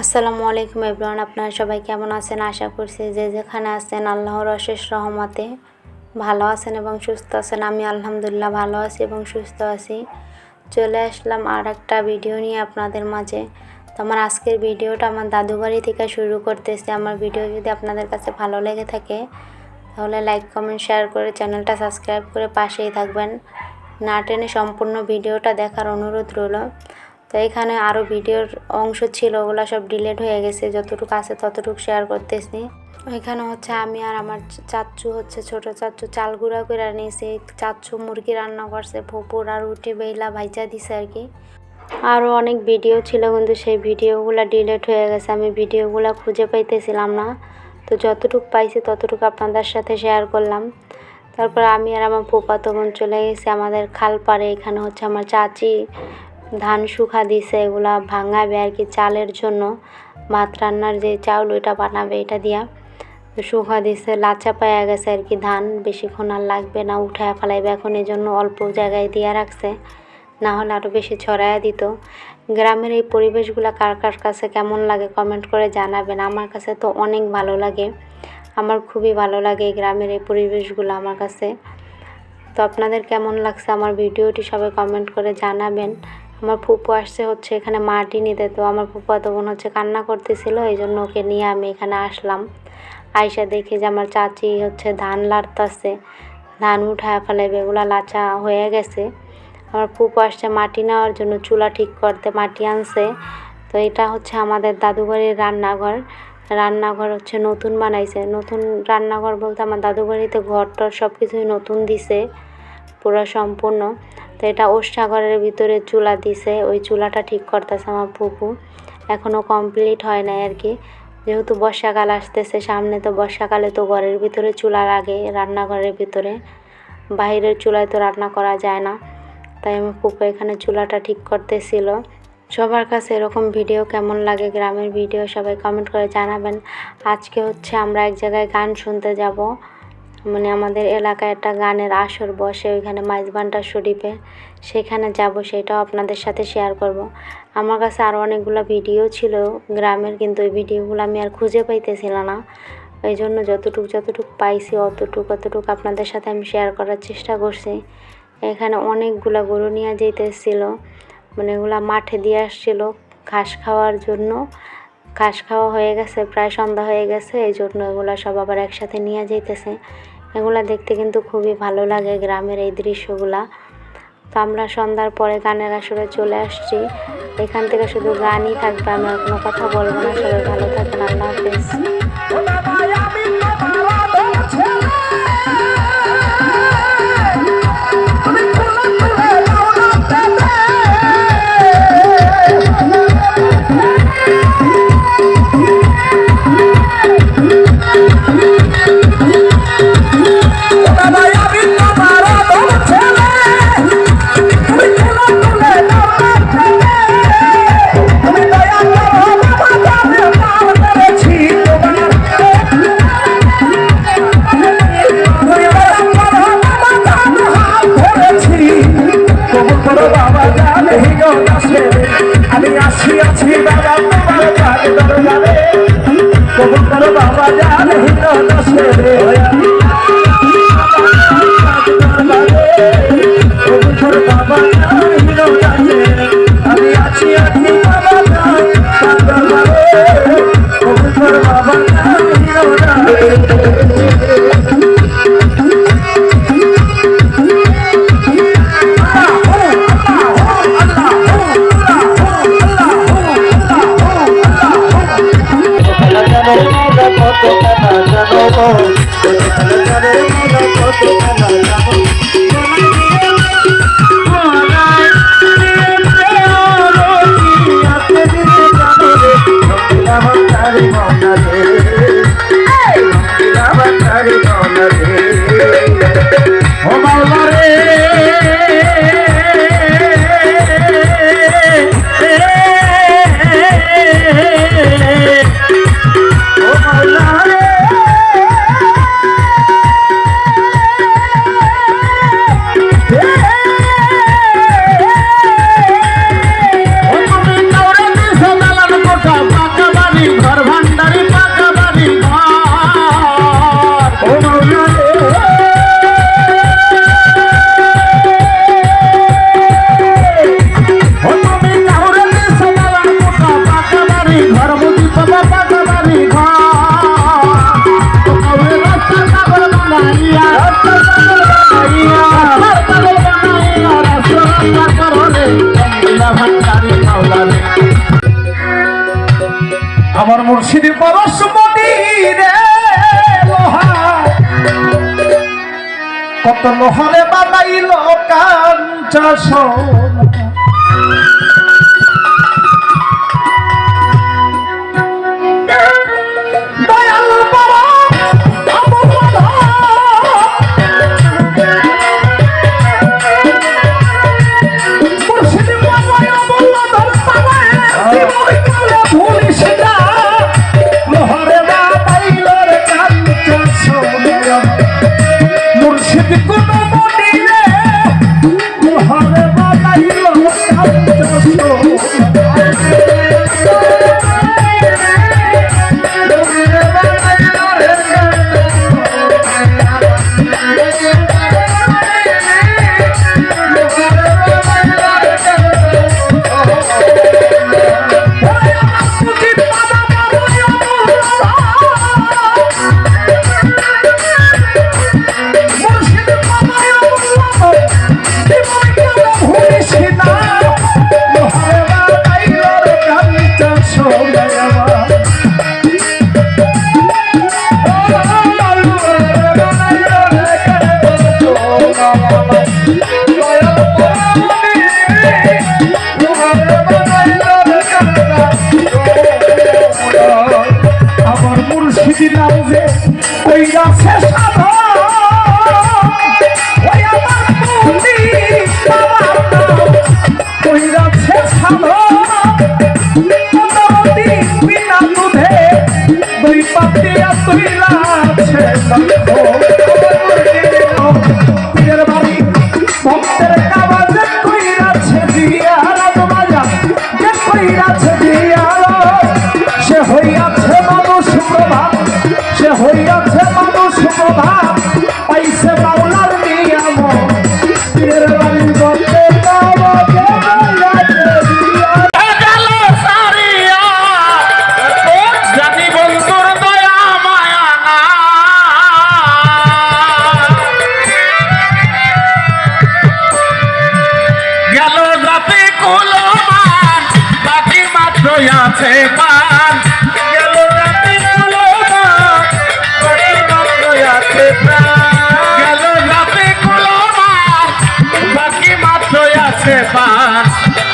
আসসালামু আলাইকুম এভরিওয়ান, আপনারা সবাই কেমন আছেন? আশা করছি যে যেখানে আছেন আল্লাহর অশেষ রহমতে ভালো আছেন এবং সুস্থ আছেন। আমি আলহামদুলিল্লাহ ভালো আছি এবং সুস্থ আছি। চলে আসলাম আর একটা ভিডিও নিয়ে আপনাদের মাঝে। তো আমার আজকের ভিডিওটা আমার দাদু বাড়ি থেকে শুরু করতেছি। আমার ভিডিও যদি আপনাদের কাছে ভালো লেগে থাকে, তাহলে লাইক কমেন্ট শেয়ার করে চ্যানেলটা সাবস্ক্রাইব করে পাশেই থাকবেন। না টেনে সম্পূর্ণ ভিডিওটা দেখার অনুরোধ রইল। তো এখানে আরও ভিডিওর অংশ ছিল, ওগুলো সব ডিলেট হয়ে গেছে। যতটুকু আছে ততটুকু শেয়ার করতেছি। এখানে হচ্ছে আমি আর আমার চাচ্চু হচ্ছে ছোট চাচ্চু চাল গুঁড়া করে নিয়েছি। চাচ্চু মুরগি রান্না করছে, ফুপুর আর রুটি বেলা ভাইজা দিছে আর কি। আরও অনেক ভিডিও ছিল কিন্তু সেই ভিডিওগুলো ডিলেট হয়ে গেছে, আমি ভিডিওগুলো খুঁজে পাইতেছিলাম না। তো যতটুকু পাইছি ততটুকু আপনাদের সাথে শেয়ার করলাম। তারপর আমি আর আমার ফুপা বোন চলে গেছি আমাদের খাল পাড়ে, এখানে হচ্ছে আমার চাচি ধান শুকা দিছে, এগুলা ভাঙাবে আর কি চালের জন্য। ভাত রান্নার যে চাউল, ওইটা বানাবে, এটা দিয়া। শুকা দিছে লাচা পায়া গেছে আর কি ধান। বেশিক্ষণ আর লাগবে না, উঠায় ফেলাইবে। এখন এই জন্য অল্প জায়গায় দিয়া রাখছে। না হলে আরও বেশি ছড়াইয়া দিত। গ্রামের এই পরিবেশগুলো কার কার কাছে কেমন লাগে কমেন্ট করে জানাবেন। আমার কাছে তো অনেক ভালো লাগে। আমার খুবই ভালো লাগে এই গ্রামের এই পরিবেশগুলো আমার কাছে। তো আপনাদের কেমন লাগছে আমার ভিডিওটি সবাই কমেন্ট করে জানাবেন। আমার ফুপু আসছে হচ্ছে এখানে মাটি নিতে, তো আমার ফুপু তখন হচ্ছে কান্না করতেছিল এই জন্য ওকে নিয়ে আমি এখানে আসলাম। আইসা দেখি যে আমার চাচি হচ্ছে ধান লাড়তাছে, ধান উঠায় ফেলাইবে, এগুলো লাচা হয়ে গেছে। আমার ফুপু আসছে মাটি নেওয়ার জন্য, চুলা ঠিক করতে মাটি আনছে। তো এটা হচ্ছে আমাদের দাদু বাড়ির রান্নাঘর। রান্নাঘর হচ্ছে নতুন বানাইছে। নতুন রান্নাঘর বলতে আমার দাদু বাড়িতে ঘর টর সব কিছুই নতুন দিছে, পুরো সম্পূর্ণ। তো এটা ওষ্ঠাঘরের ভিতরে চুলা দিছে, ওই চুলাটা ঠিক করতেছে আমার ফুপু। এখনও কমপ্লিট হয় নাই আর কি। যেহেতু বর্ষাকাল আসতেছে, সামনে তো বর্ষাকালে তো ঘরের ভিতরে চুলা লাগে, রান্নাঘরের ভিতরে। বাইরের চুলায় তো রান্না করা যায় না। তাই আমার ফুপু এখানে চুলাটা ঠিক করতেছিল। সবার কাছে এরকম ভিডিও কেমন লাগে, গ্রামের ভিডিও সবাই কমেন্ট করে জানাবেন। আজকে হচ্ছে আমরা এক জায়গায় গান শুনতে যাব। মানে আমাদের এলাকায় একটা গানের আসর বসে, ওইখানে মাইজবান্ডার শরীফে, সেখানে যাব, সেটাও আপনাদের সাথে শেয়ার করব। আমার কাছে আরও অনেকগুলো ভিডিও ছিল গ্রামের, কিন্তু ওই ভিডিওগুলো আমি আর খুঁজে পাইতেছিলাম না ওই জন্য যতটুকু যতটুকু পাইছি, অতটুকু অতটুকু আপনাদের সাথে আমি শেয়ার করার চেষ্টা করছি। এখানে অনেকগুলো গরু নিয়ে যেতেছিল মানে এগুলা মাঠে দিয়ে আসছিল, ঘাস খাওয়ার জন্য। ঘাস খাওয়া হয়ে গেছে, প্রায় সন্ধ্যা হয়ে গেছে, এই জন্য এগুলো সব আবার একসাথে নিয়ে যেতেছে এগুলো দেখতে কিন্তু খুবই ভালো লাগে গ্রামের এই দৃশ্যগুলা। তো আমরা সন্ধ্যার পরে গানের আসরে চলে আসছি। এখান থেকে শুধু গানই থাকবে, আমি কোনো কথা বলব না। সবাই ভালো থাকেন আল্লাহ হাফেজ। চাষ তুই রাছে হৃদয় আছে পান গেল রাতে কোনো আছে গেল রাতে কোনো বাকি মাত্র আছে পান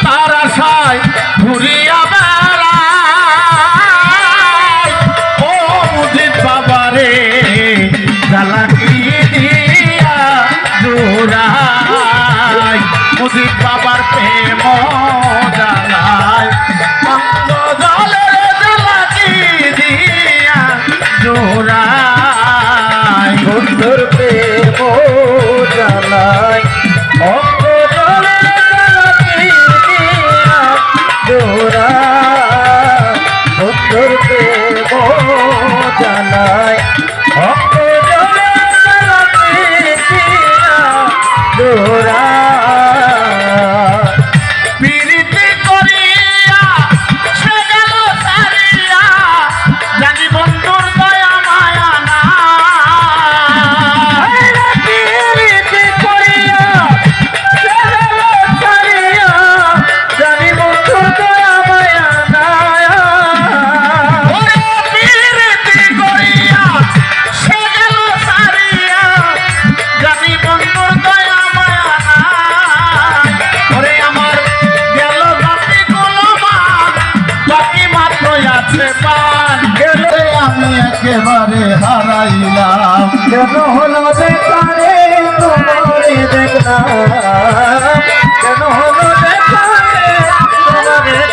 তার আশায় ঘুরিয়া বেড়ায়। ও মুজিদ বাবারে জ্বালা দিয়া দৌড়ায়। মুজিদ বাবার প্রেম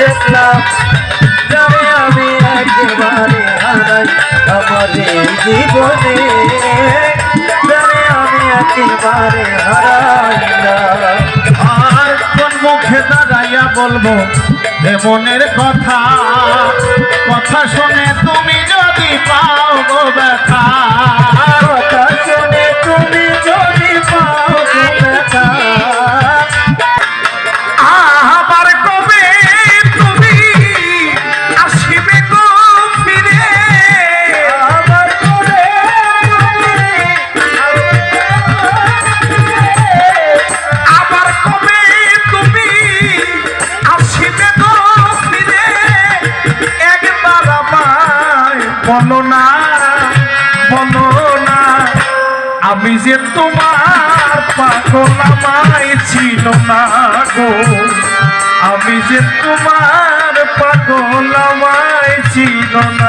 দেখলাম আমি একেবারে হারাই আমার জীবনে। আমি একেবারে হারাই আর কোন মুখে দাঁড়াইয়া বলব, এ মনের কথা? কথা শুনে তুমি যদি পাও ব্যথা। যে তোমার পাগল আমায় ছিল না গো। আমি যে তোমার পাগল আমায় ছিল না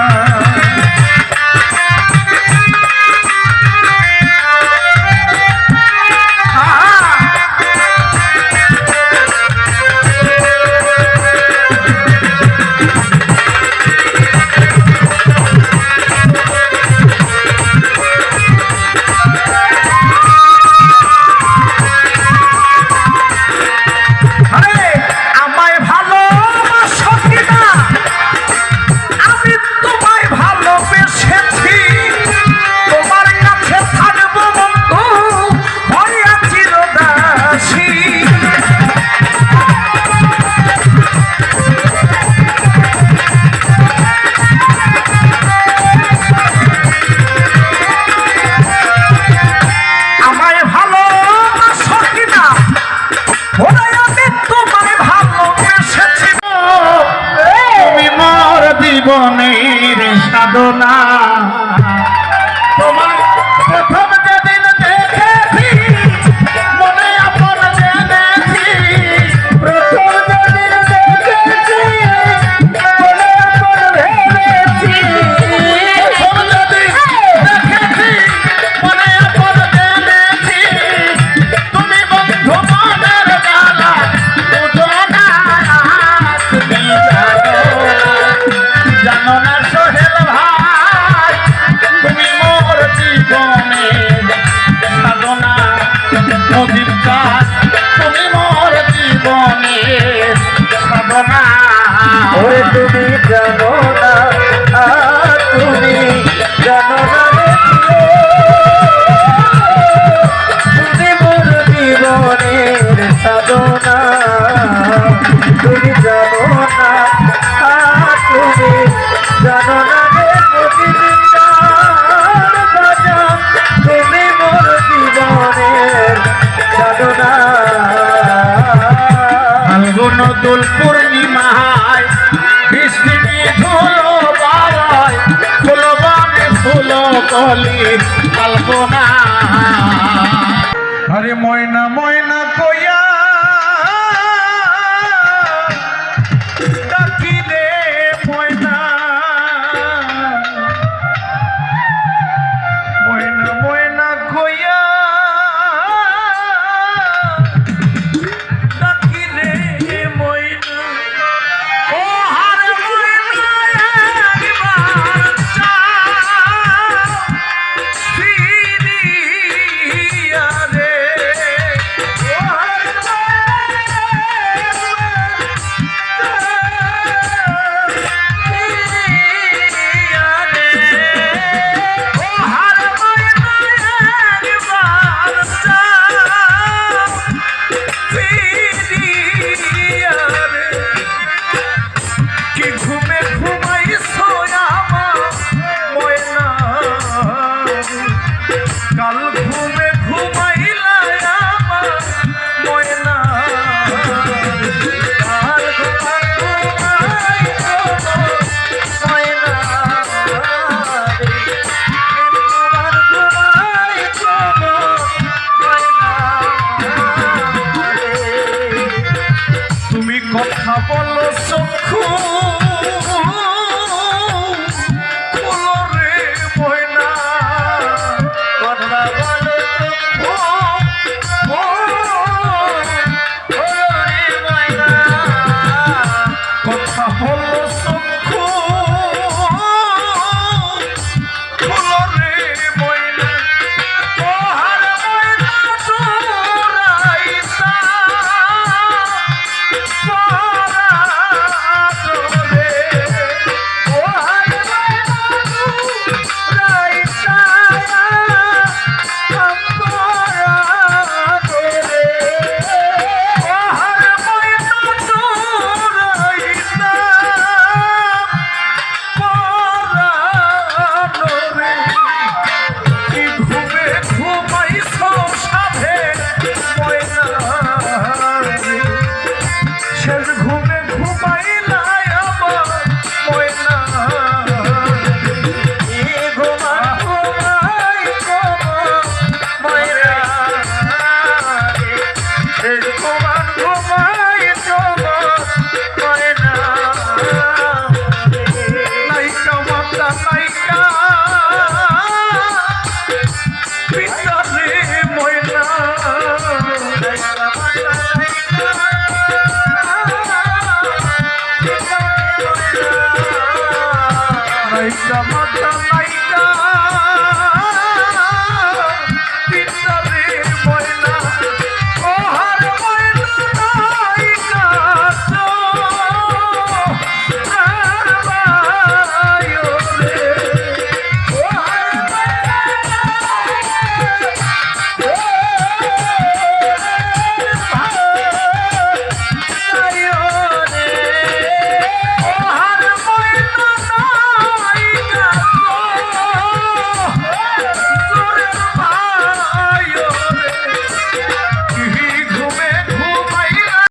ফুলো কলি কল্পনা হরে ময়না ময়না কাল Escobar.